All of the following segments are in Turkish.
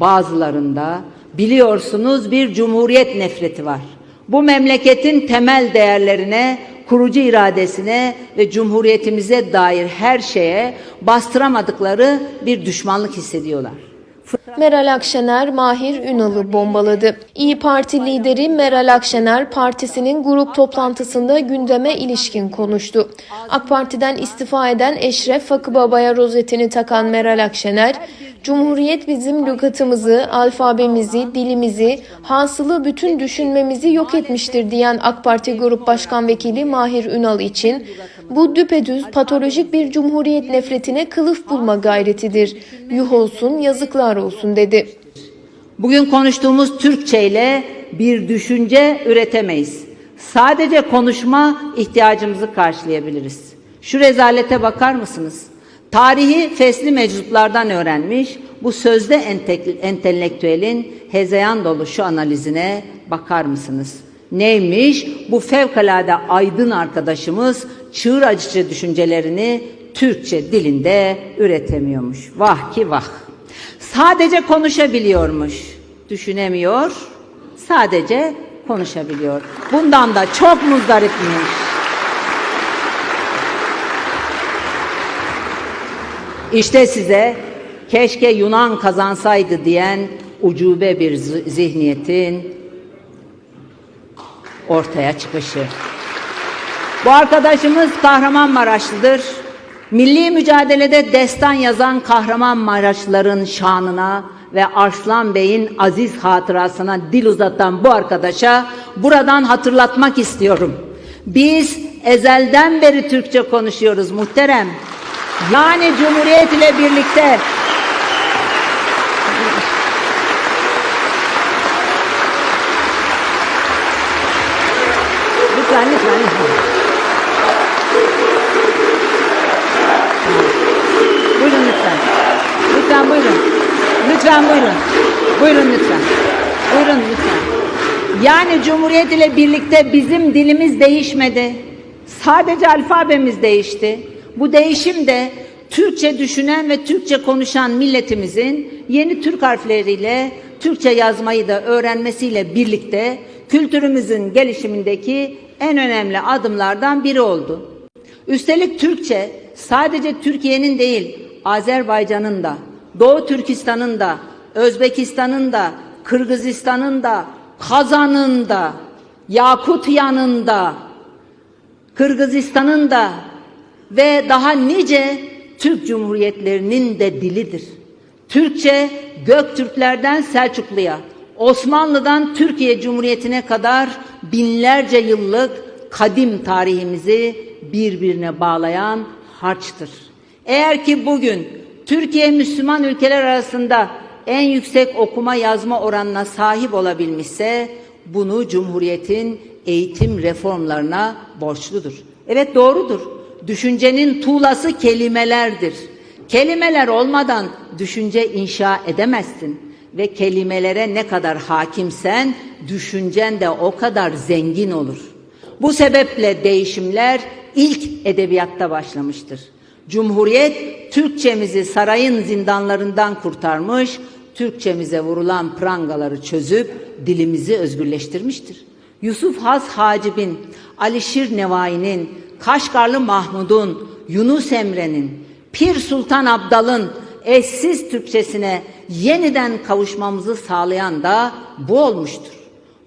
bazılarında biliyorsunuz bir cumhuriyet nefreti var. Bu memleketin temel değerlerine, kurucu iradesine ve cumhuriyetimize dair her şeye bastıramadıkları bir düşmanlık hissediyorlar. Meral Akşener, Mahir Ünal'ı bombaladı. İyi Parti lideri Meral Akşener, partisinin grup toplantısında gündeme ilişkin konuştu. AK Parti'den istifa eden Eşref Fakıbaba'ya rozetini takan Meral Akşener, Cumhuriyet bizim lügatımızı, alfabemizi, dilimizi, hasılı bütün düşünmemizi yok etmiştir diyen AK Parti Grup Başkan Vekili Mahir Ünal için bu düpedüz patolojik bir cumhuriyet nefretine kılıf bulma gayretidir. Yuh olsun, yazıklar olsun dedi. Bugün konuştuğumuz Türkçe ile bir düşünce üretemeyiz. Sadece konuşma ihtiyacımızı karşılayabiliriz. Şu rezalete bakar mısınız? Tarihi fesli meczuplardan öğrenmiş bu sözde entelektüelin hezeyan dolu şu analizine bakar mısınız? Neymiş? Bu fevkalade aydın arkadaşımız çığır acıcı düşüncelerini Türkçe dilinde üretemiyormuş. Vah ki vah. Sadece konuşabiliyormuş. Düşünemiyor. Sadece konuşabiliyor. Bundan da çok muzdaripmiş. İşte size keşke Yunan kazansaydı diyen ucube bir zi- zihniyetin ortaya çıkışı. Bu arkadaşımız Kahramanmaraşlıdır. Milli mücadelede destan yazan Kahramanmaraşlıların şanına ve Arslan Bey'in aziz hatırasına dil uzatan bu arkadaşa buradan hatırlatmak istiyorum. Biz ezelden beri Türkçe konuşuyoruz muhterem. Yani Cumhuriyet ile birlikte Lütfen lütfen lütfen. Buyurun lütfen. Lütfen buyurun. Lütfen buyurun. Buyurun lütfen. Buyurun lütfen. Yani Cumhuriyet ile birlikte bizim dilimiz değişmedi. Sadece alfabemiz değişti. Bu değişim de Türkçe düşünen ve Türkçe konuşan milletimizin yeni Türk harfleriyle Türkçe yazmayı da öğrenmesiyle birlikte kültürümüzün gelişimindeki en önemli adımlardan biri oldu. Üstelik Türkçe sadece Türkiye'nin değil, Azerbaycan'ın da, Doğu Türkistan'ın da, Özbekistan'ın da, Kırgızistan'ın da, Kazan'ın da, Yakutya'nın da, Kırgızistan'ın da ve daha nice Türk Cumhuriyetlerinin de dilidir. Türkçe Göktürklerden Selçuklu'ya, Osmanlı'dan Türkiye Cumhuriyeti'ne kadar binlerce yıllık kadim tarihimizi birbirine bağlayan harçtır. Eğer ki bugün Türkiye Müslüman ülkeler arasında en yüksek okuma yazma oranına sahip olabilmişse bunu Cumhuriyet'in eğitim reformlarına borçludur. Evet doğrudur. Düşüncenin tuğlası kelimelerdir. Kelimeler olmadan düşünce inşa edemezsin ve kelimelere ne kadar hakimsen düşüncen de o kadar zengin olur. Bu sebeple değişimler ilk edebiyatta başlamıştır. Cumhuriyet Türkçemizi sarayın zindanlarından kurtarmış, Türkçemize vurulan prangaları çözüp dilimizi özgürleştirmiştir. Yusuf Has Hacib'in, Alişir Nevai'nin, Kaşgarlı Mahmud'un, Yunus Emre'nin, Pir Sultan Abdal'ın eşsiz Türkçesine yeniden kavuşmamızı sağlayan da bu olmuştur.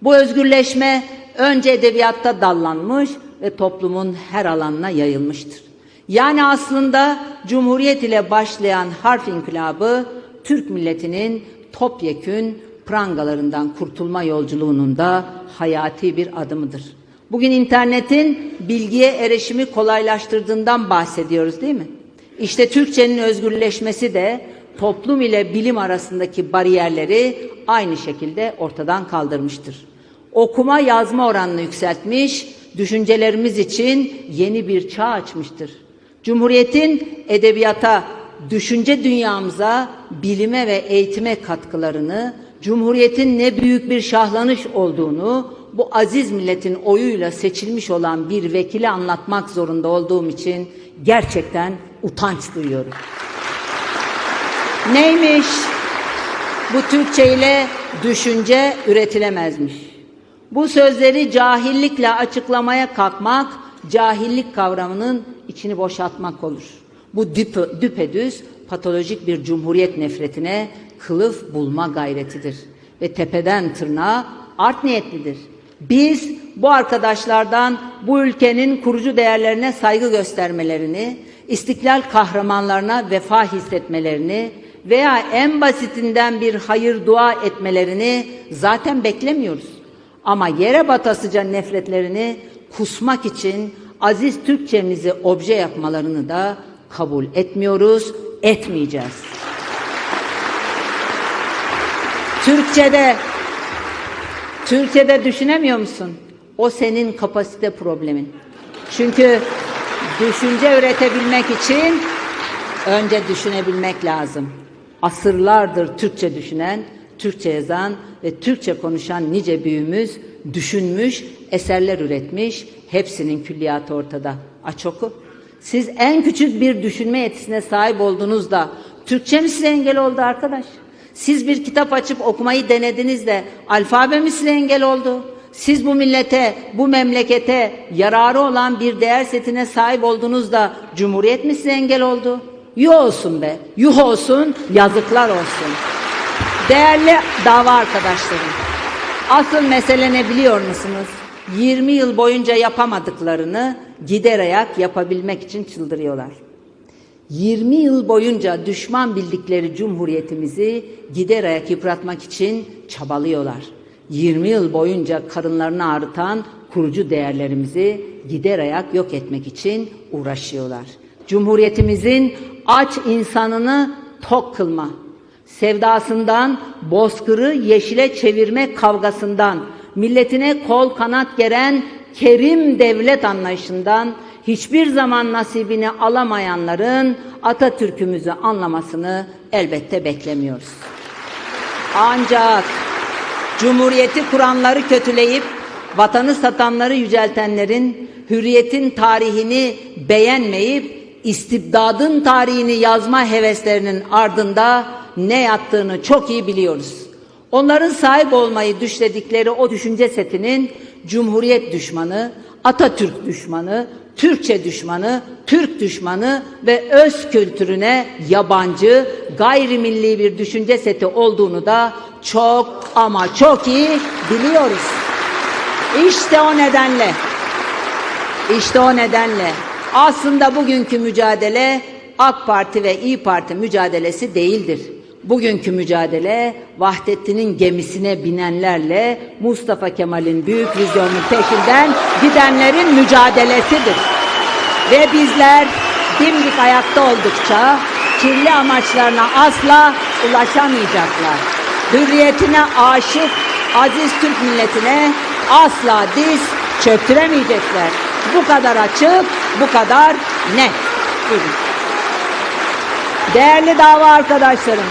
Bu özgürleşme önce edebiyatta dallanmış ve toplumun her alanına yayılmıştır. Yani aslında Cumhuriyet ile başlayan harf inkılabı Türk milletinin topyekün prangalarından kurtulma yolculuğunun da hayati bir adımıdır. Bugün internetin bilgiye erişimi kolaylaştırdığından bahsediyoruz değil mi? İşte Türkçenin özgürleşmesi de toplum ile bilim arasındaki bariyerleri aynı şekilde ortadan kaldırmıştır. Okuma yazma oranını yükseltmiş, düşüncelerimiz için yeni bir çağ açmıştır. Cumhuriyetin edebiyata, düşünce dünyamıza, bilime ve eğitime katkılarını, Cumhuriyetin ne büyük bir şahlanış olduğunu bu aziz milletin oyuyla seçilmiş olan bir vekile anlatmak zorunda olduğum için gerçekten utanç duyuyorum. Neymiş? bu Türkçe ile düşünce üretilemezmiş. Bu sözleri cahillikle açıklamaya kalkmak, cahillik kavramının içini boşaltmak olur. Bu düpe, düpedüz patolojik bir cumhuriyet nefretine kılıf bulma gayretidir. Ve tepeden tırnağa art niyetlidir. Biz bu arkadaşlardan bu ülkenin kurucu değerlerine saygı göstermelerini, istiklal kahramanlarına vefa hissetmelerini veya en basitinden bir hayır dua etmelerini zaten beklemiyoruz. Ama yere batasıca nefretlerini kusmak için aziz Türkçemizi obje yapmalarını da kabul etmiyoruz, etmeyeceğiz. Türkçe'de Türkçe'de düşünemiyor musun? O senin kapasite problemin. Çünkü düşünce üretebilmek için önce düşünebilmek lazım. Asırlardır Türkçe düşünen, Türkçe yazan ve Türkçe konuşan nice büyüğümüz düşünmüş, eserler üretmiş. Hepsinin külliyatı ortada. Aç oku. Siz en küçük bir düşünme yetisine sahip olduğunuzda Türkçe mi size engel oldu arkadaş? Siz bir kitap açıp okumayı denediniz de alfabe mi size engel oldu? Siz bu millete, bu memlekete yararı olan bir değer setine sahip olduğunuzda Cumhuriyet mi size engel oldu? Yuh olsun be, yuh olsun, yazıklar olsun. Değerli dava arkadaşlarım, asıl mesele ne biliyor musunuz? 20 yıl boyunca yapamadıklarını gider ayak yapabilmek için çıldırıyorlar. 20 yıl boyunca düşman bildikleri cumhuriyetimizi gider ayak yıpratmak için çabalıyorlar. 20 yıl boyunca karınlarını ağrıtan kurucu değerlerimizi gider ayak yok etmek için uğraşıyorlar. Cumhuriyetimizin aç insanını tok kılma, sevdasından, bozkırı yeşile çevirme kavgasından, milletine kol kanat geren kerim devlet anlayışından hiçbir zaman nasibini alamayanların Atatürk'ümüzü anlamasını elbette beklemiyoruz. Ancak Cumhuriyeti kuranları kötüleyip vatanı satanları yüceltenlerin hürriyetin tarihini beğenmeyip istibdadın tarihini yazma heveslerinin ardında ne yattığını çok iyi biliyoruz. Onların sahip olmayı düşledikleri o düşünce setinin Cumhuriyet düşmanı, Atatürk düşmanı, Türkçe düşmanı, Türk düşmanı ve öz kültürüne yabancı, gayrimilli bir düşünce seti olduğunu da çok ama çok iyi biliyoruz. İşte o nedenle, işte o nedenle aslında bugünkü mücadele AK Parti ve İyi Parti mücadelesi değildir. Bugünkü mücadele Vahdettin'in gemisine binenlerle Mustafa Kemal'in büyük vizyonunun peşinden gidenlerin mücadelesidir. Ve bizler dimdik ayakta oldukça kirli amaçlarına asla ulaşamayacaklar. Hürriyetine aşık aziz Türk milletine asla diz çöktüremeyecekler. Bu kadar açık, bu kadar net. Değerli dava arkadaşlarım,